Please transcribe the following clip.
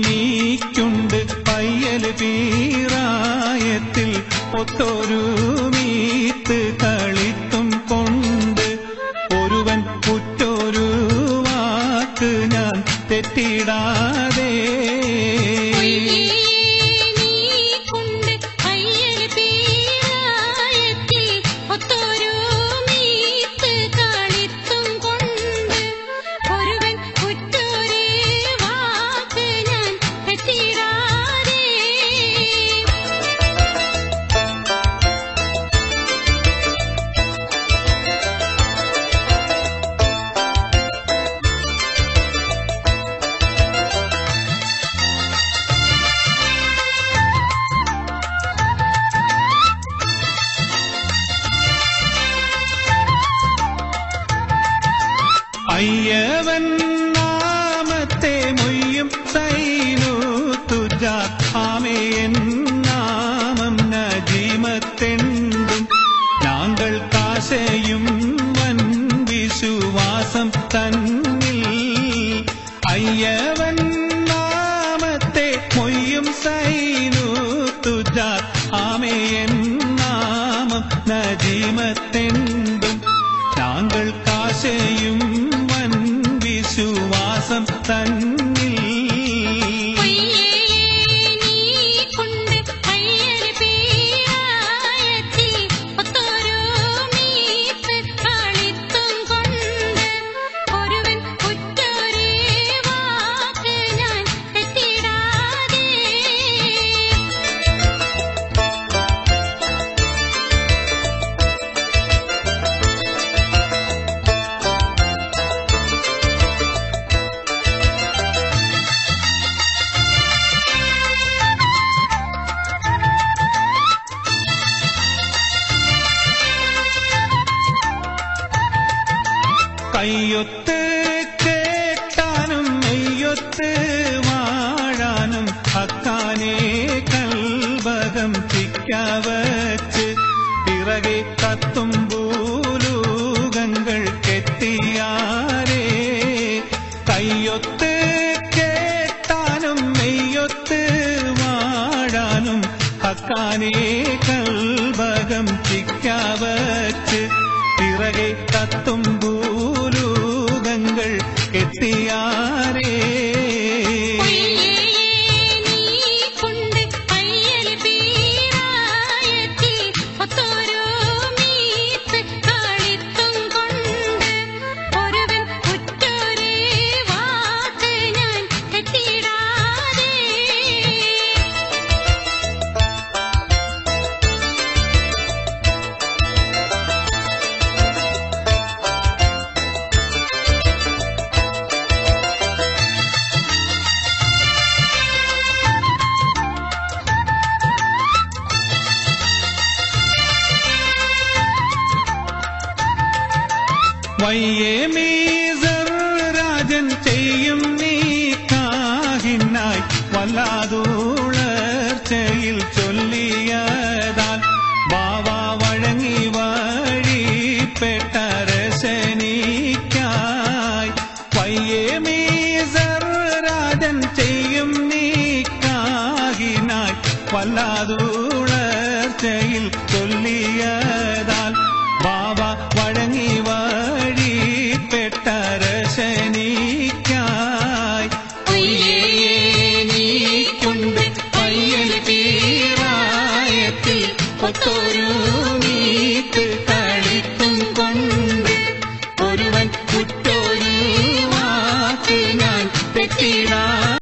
നീക്കുണ്ട് പയ്യൽ പീറായത്തിൽ. ഒത്തൊരു മീത്ത് കളിത്തും കൊണ്ട് ഒരുവൻ കുറ്റൊരു വാക്ക് ഞാൻ തെറ്റിടാതെ അയ്യവൻ നാമത്തെ മൊയ്യും സൈനു തുജ ആമേയൻ നാമം നജീമത്തെണ്ടും ഞാങ്കൾ കാശയും വൻ വിശ്വാസം തന്നിൽ അയ്യവൻ നാമത്തെ മൊയ്യും സൈനു തുജ ആമേയൻ നാമം നജീമത്തെണ്ടും மாசம் தன் കയ്യൊത്ത് കേട്ടാനും നെയ്യൊത്ത് വാഴാനും അക്കാനെ കൽബകം ചിക്കവച്ച് പിറകെ കത്തും ഭൂലൂകങ്ങൾ കെട്ടിയാരേ. കയ്യൊത്ത് കേട്ടാനും നെയ്യൊത്ത് വാഴാനും അക്കാനെ കൽബകം ചിക്കവച്ച് പിറകെ കത്തും ഭൂലൂകങ്ങൾ വയ്യേ മീസർ രാജൻ ചെയ്യും നീ കാഹിനായി. വല്ലാതൂളർച്ചയിൽ ചൊല്ലിയതാൽ ബാവ വഴങ്ങി വഴിപ്പെട്ട രശനിക്കായി വയ്യേ മീസർ രാജൻ ചെയ്യും നീ കാഹിനായി. വല്ലാതൂളർച്ചയിൽ ചൊല്ലിയതാൽ നീത്ത് കളിക്കും കൊണ്ട് ഒരുവൻ കുട്ടോരു വാക്ക് ഞാൻ തെറ്റിടാ